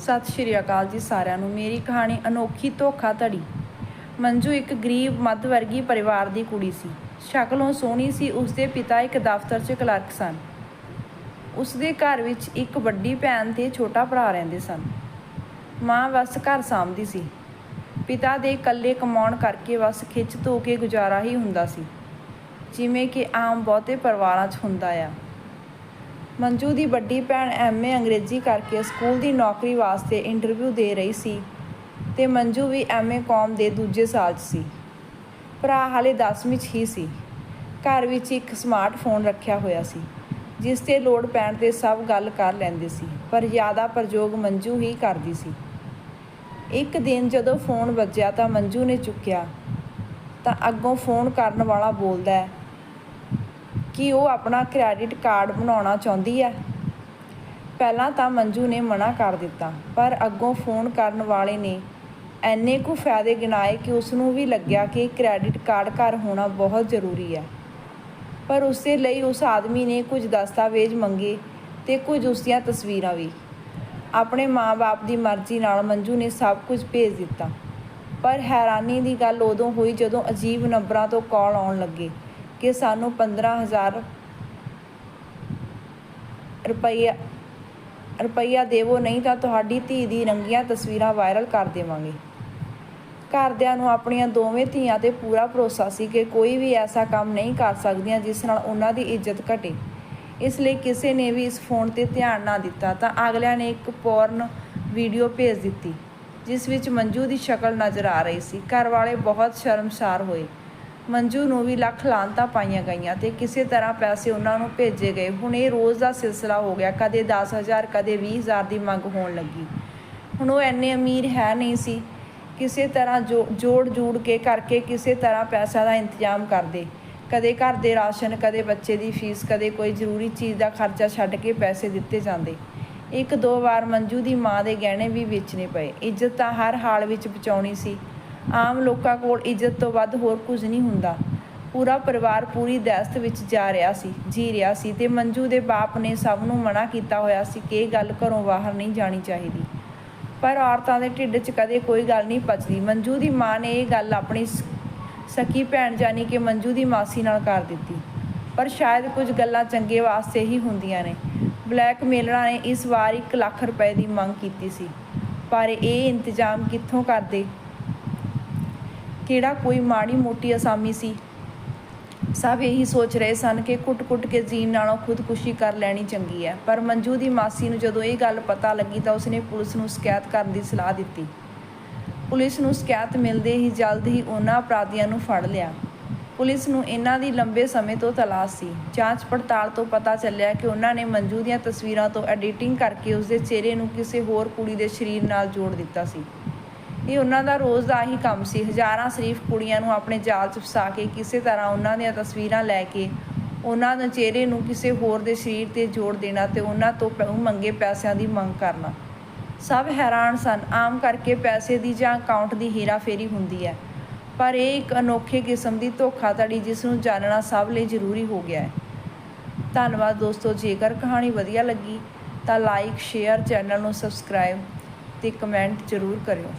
ਸਤਿ ਸ਼੍ਰੀ ਅਕਾਲ ਜੀ ਸਾਰਿਆਂ ਨੂੰ। ਮੇਰੀ ਕਹਾਣੀ ਅਨੋਖੀ ਧੋਖਾਧੜੀ ਮੰਜੂ ਇੱਕ ਗਰੀਬ, ਮੱਧ ਵਰਗੀ ਪਰਿਵਾਰ ਦੀ ਕੁੜੀ ਸੀ। ਸ਼ਕਲੋਂ ਸੋਹਣੀ ਸੀ, ਉਸਦੇ ਪਿਤਾ ਇੱਕ ਦਫ਼ਤਰ 'ਚ ਕਲਰਕ ਸਨ। ਉਸਦੇ ਘਰ ਵਿੱਚ ਇੱਕ ਵੱਡੀ ਭੈਣ ਤੇ ਛੋਟਾ ਭਰਾ ਰਹਿੰਦੇ ਸਨ। ਮਾਂ ਬਸ ਘਰ ਸਾਂਭਦੀ ਸੀ। ਪਿਤਾ ਦੇ ਇਕੱਲੇ ਕਮਾਉਣ ਕਰਕੇ ਬਸ ਖਿੱਚ ਧੋ ਕੇ ਗੁਜ਼ਾਰਾ ਹੀ ਹੁੰਦਾ ਸੀ। ਜਿਵੇਂ ਕਿ ਆਮ ਬਹੁਤੇ ਪਰਿਵਾਰਾਂ 'ਚ ਹੁੰਦਾ ਆ। ਮੰਜੂ ਦੀ ਵੱਡੀ ਭੈਣ ਐਮਏ ਅੰਗਰੇਜ਼ੀ ਕਰਕੇ ਸਕੂਲ ਦੀ ਨੌਕਰੀ ਵਾਸਤੇ ਇੰਟਰਵਿਊ ਦੇ ਰਹੀ ਸੀ ਤੇ ਮੰਜੂ ਵੀ ਐਮਏ ਕੌਮ ਦੇ ਦੂਜੇ ਸਾਲ 'ਚ ਸੀ। ਭਰਾ ਹਾਲੇ 10ਵੀਂ 'ਚ ਹੀ ਸੀ। ਘਰ ਵਿੱਚ ਇੱਕ ਸਮਾਰਟਫੋਨ ਰੱਖਿਆ ਹੋਇਆ ਸੀ, ਜਿਸ ਤੇ ਲੋੜ ਪੈਣ ਤੇ ਸਭ ਗੱਲ ਕਰ ਲੈਂਦੇ ਸੀ, ਪਰ ਜ਼ਿਆਦਾ ਪ੍ਰਯੋਗ ਮੰਜੂ ਹੀ ਕਰਦੀ ਸੀ। ਇੱਕ ਦਿਨ ਜਦੋਂ ਫੋਨ ਵੱਜਿਆ ਤਾਂ ਮੰਜੂ ਨੇ ਚੁੱਕਿਆ, ਤਾਂ ਅੱਗੋਂ ਫੋਨ ਕਰਨ ਵਾਲਾ ਬੋਲਦਾ ਹੈ ਕਿ ਉਹ ਆਪਣਾ ਕ੍ਰੈਡਿਟ ਕਾਰਡ ਬਣਾਉਣਾ ਚਾਹੁੰਦੀ ਹੈ। ਪਹਿਲਾਂ ਤਾਂ ਮੰਜੂ ਨੇ ਮਨਾ ਕਰ ਦਿੱਤਾ, ਪਰ ਅੱਗੋਂ ਫੋਨ ਕਰਨ ਵਾਲੇ ਨੇ ਐਨੇ ਕੁ ਫਾਇਦੇ ਗਿਣਾਏ ਕਿ ਉਸ ਨੂੰ ਵੀ ਲੱਗਿਆ ਕਿ ਕ੍ਰੈਡਿਟ ਕਾਰਡ ਘਰ ਹੋਣਾ ਬਹੁਤ ਜ਼ਰੂਰੀ ਹੈ। ਪਰ ਉਸੇ ਲਈ ਉਸ ਆਦਮੀ ਨੇ ਕੁਝ ਦਸਤਾਵੇਜ਼ ਮੰਗੇ ਤੇ ਕੁਝ ਉਸ ਦੀਆਂ ਤਸਵੀਰਾਂ ਵੀ। ਆਪਣੇ ਮਾਂ-ਬਾਪ ਦੀ ਮਰਜ਼ੀ ਨਾਲ ਮੰਜੂ ਨੇ ਸਭ ਕੁਝ ਭੇਜ ਦਿੱਤਾ। ਪਰ ਹੈਰਾਨੀ ਦੀ ਗੱਲ ਉਦੋਂ ਹੋਈ ਜਦੋਂ ਅਜੀਬ ਨੰਬਰਾਂ ਤੋਂ ਕਾਲ ਆਉਣ ਲੱਗੇ। ਕਿ ਸਾਨੂੰ 15000 ਰੁਪਈਆ ਰੁਪਈਆ ਦੇਵੋ, ਨਹੀਂ ਤਾਂ ਤੁਹਾਡੀ ਧੀ ਦੀ ਨੰਗੀਆਂ ਤਸਵੀਰਾਂ ਵਾਇਰਲ ਕਰ ਦੇਵਾਂਗੇ। ਘਰਦਿਆਂ ਨੂੰ ਆਪਣੀਆਂ ਦੋਵੇਂ ਧੀਆਂ ਤੇ ਪੂਰਾ ਭਰੋਸਾ ਸੀ ਕਿ ਕੋਈ ਵੀ ਐਸਾ ਕੰਮ ਨਹੀਂ ਕਰ ਸਕਦੀਆਂ ਜਿਸ ਨਾਲ ਉਹਨਾਂ ਦੀ ਇੱਜ਼ਤ ਘਟੇ। ਇਸ ਲਈ ਕਿਸੇ ਨੇ ਵੀ ਇਸ ਫੋਨ ਤੇ ਧਿਆਨ ਨਾ ਦਿੱਤਾ ਤਾਂ ਅਗਲਿਆਂ ਨੇ ਇੱਕ ਪੋਰਨ ਵੀਡੀਓ ਭੇਜ ਦਿੱਤੀ, ਜਿਸ ਵਿੱਚ ਮੰਜੂ ਦੀ ਸ਼ਕਲ ਨਜ਼ਰ ਆ ਰਹੀ ਸੀ। ਘਰ ਵਾਲੇ ਬਹੁਤ ਸ਼ਰਮਸਾਰ ਹੋਏ। ਮੰਜੂ ਨੂੰ ਵੀ ਲੱਖ ਲਾਂਤਾਂ ਪਾਈਆਂ ਗਈਆਂ ਤੇ ਕਿਸੇ ਤਰ੍ਹਾਂ ਪੈਸੇ ਉਹਨਾਂ ਨੂੰ ਭੇਜੇ ਗਏ। ਹੁਣ ਇਹ ਰੋਜ਼ ਦਾ ਸਿਲਸਿਲਾ ਹੋ ਗਿਆ। ਕਦੇ 10000 ਕਦੇ 20000 ਦੀ ਮੰਗ ਹੋਣ ਲੱਗੀ। ਹੁਣ ਉਹ ਐਨੇ ਅਮੀਰ ਹੈ ਨਹੀਂ ਸੀ। ਕਿਸੇ ਤਰ੍ਹਾਂ ਜੋ- ਜੋੜ ਜੂੜ ਕੇ ਕਰਕੇ ਕਿਸੇ ਤਰ੍ਹਾਂ ਪੈਸਾ ਦਾ ਇੰਤਜ਼ਾਮ ਕਰਦੇ। ਕਦੇ ਘਰ ਦੇ ਰਾਸ਼ਨ, ਕਦੇ ਬੱਚੇ ਦੀ ਫੀਸ, ਕਦੇ ਕੋਈ ਜ਼ਰੂਰੀ ਚੀਜ਼ ਦਾ ਖਰਚਾ ਛੱਡ ਕੇ ਪੈਸੇ ਦਿੱਤੇ ਜਾਂਦੇ। ਇੱਕ ਦੋ ਵਾਰ ਮੰਜੂ ਦੀ ਮਾਂ ਦੇ ਗਹਿਣੇ ਵੀ ਵੇਚਣੇ ਪਏ। ਇੱਜ਼ਤ ਤਾਂ ਹਰ ਹਾਲ ਵਿੱਚ ਬਚਾਉਣੀ ਸੀ। ਆਮ ਲੋਕਾਂ ਕੋਲ ਇੱਜ਼ਤ ਤੋਂ ਵੱਧ ਹੋਰ ਕੁਝ ਨਹੀਂ ਹੁੰਦਾ। ਪੂਰਾ ਪਰਿਵਾਰ ਪੂਰੀ ਦਹਿਸ਼ਤ ਵਿੱਚ ਜਾ ਰਿਹਾ ਸੀ, ਜੀ ਰਿਹਾ ਸੀ ਤੇ ਮੰਜੂ ਦੇ ਬਾਪ ਨੇ ਸਭ ਨੂੰ ਮਨਾ ਕੀਤਾ ਹੋਇਆ ਸੀ ਕਿ ਇਹ ਗੱਲ ਘਰੋਂ ਬਾਹਰ ਨਹੀਂ ਜਾਣੀ ਚਾਹੀਦੀ। ਪਰ ਔਰਤਾਂ ਦੇ ਢਿੱਡ 'ਚ ਕਦੇ ਕੋਈ ਗੱਲ ਨਹੀਂ ਪਚਦੀ। ਮੰਜੂ ਦੀ ਮਾਂ ਨੇ ਇਹ ਗੱਲ ਆਪਣੀ ਸਕੀ ਭੈਣ ਜਾਨੀ ਕਿ ਮੰਜੂ ਦੀ ਮਾਸੀ ਨਾਲ ਕਰ ਦਿੱਤੀ। ਪਰ ਸ਼ਾਇਦ ਕੁਝ ਗੱਲਾਂ ਚੰਗੇ ਵਾਸਤੇ ਹੀ ਹੁੰਦੀਆਂ ਨੇ। ਬਲੈਕਮੇਲਰਾਂ ਨੇ ਇਸ ਵਾਰ 1 ਲੱਖ ਰੁਪਏ ਦੀ ਮੰਗ ਕੀਤੀ ਸੀ। ਪਰ ਇਹ ਇੰਤਜ਼ਾਮ ਕਿੱਥੋਂ ਕਰਦੇ? ਕਿਹੜਾ ਕੋਈ ਮਾੜੀ ਮੋਟੀ ਅਸਾਮੀ ਸੀ? ਸਭ ਇਹੀ ਸੋਚ ਰਹੇ ਸਨ ਕਿ ਕੁੱਟ-ਕੁੱਟ ਕੇ ਜ਼ੀਨ ਨਾਲੋਂ ਖੁਦਕੁਸ਼ੀ ਕਰ ਲੈਣੀ ਚੰਗੀ ਹੈ। ਪਰ ਮੰਜੂ ਦੀ ਮਾਸੀ ਨੂੰ ਜਦੋਂ ਇਹ ਗੱਲ ਪਤਾ ਲੱਗੀ ਤਾਂ ਉਸਨੇ ਪੁਲਿਸ ਨੂੰ ਸ਼ਿਕਾਇਤ ਕਰਨ ਦੀ ਸਲਾਹ ਦਿੱਤੀ। ਪੁਲਿਸ ਨੂੰ ਸ਼ਿਕਾਇਤ ਮਿਲਦੇ ਹੀ ਜਲਦ ਹੀ ਉਹਨਾਂ ਅਪਰਾਧੀਆਂ ਨੂੰ ਫੜ ਲਿਆ। ਪੁਲਿਸ ਨੂੰ ਇਹਨਾਂ ਦੀ ਲੰਬੇ ਸਮੇਂ ਤੋਂ ਤਲਾਸ਼ ਸੀ। ਜਾਂਚ ਪੜਤਾਲ ਤੋਂ ਪਤਾ ਚੱਲਿਆ ਕਿ ਉਹਨਾਂ ਨੇ ਮੰਜੂ ਦੀਆਂ ਤਸਵੀਰਾਂ ਤੋਂ ਐਡੀਟਿੰਗ ਕਰਕੇ ਉਸਦੇ ਚਿਹਰੇ ਨੂੰ ਕਿਸੇ ਹੋਰ ਕੁੜੀ ਦੇ ਸਰੀਰ ਨਾਲ ਜੋੜ ਦਿੱਤਾ ਸੀ। ਇਹ ਉਹਨਾਂ ਦਾ ਰੋਜ਼ ਦਾ ਹੀ ਕੰਮ ਸੀ। ਹਜ਼ਾਰਾਂ ਸ਼ਰੀਫ ਕੁੜੀਆਂ ਨੂੰ ਆਪਣੇ ਜਾਲ 'ਚ ਫਸਾ ਕੇ ਕਿਸੇ ਤਰ੍ਹਾਂ ਉਹਨਾਂ ਦੀਆਂ ਤਸਵੀਰਾਂ ਲੈ ਕੇ ਉਹਨਾਂ ਦੇ ਚਿਹਰੇ ਨੂੰ ਕਿਸੇ ਹੋਰ ਦੇ ਸਰੀਰ ਤੇ ਜੋੜ ਦੇਣਾ ਤੇ ਉਹਨਾਂ ਤੋਂ ਮੰਗੇ ਪੈਸਿਆਂ ਦੀ ਮੰਗ ਕਰਨਾ। ਸਭ ਹੈਰਾਨ ਸਨ। ਆਮ ਕਰਕੇ ਪੈਸੇ ਦੀ ਜਾਂ ਅਕਾਊਂਟ ਦੀ ਹੇਰਾਫੇਰੀ ਹੁੰਦੀ ਹੈ। ਪਰ ਇਹ ਇੱਕ ਅਨੋਖੇ ਕਿਸਮ ਦੀ ਧੋਖਾਧੜੀ ਜਿਸ ਨੂੰ ਜਾਣਨਾ ਸਭ ਲਈ ਜ਼ਰੂਰੀ ਹੋ ਗਿਆ ਹੈ। ਧੰਨਵਾਦ ਦੋਸਤੋ। ਜੇਕਰ ਕਹਾਣੀ ਵਧੀਆ ਲੱਗੀ ਤਾਂ ਲਾਈਕ ਸ਼ੇਅਰ ਚੈਨਲ ਨੂੰ ਸਬਸਕ੍ਰਾਈਬ ਤੇ ਕਮੈਂਟ ਜ਼ਰੂਰ ਕਰਿਓ।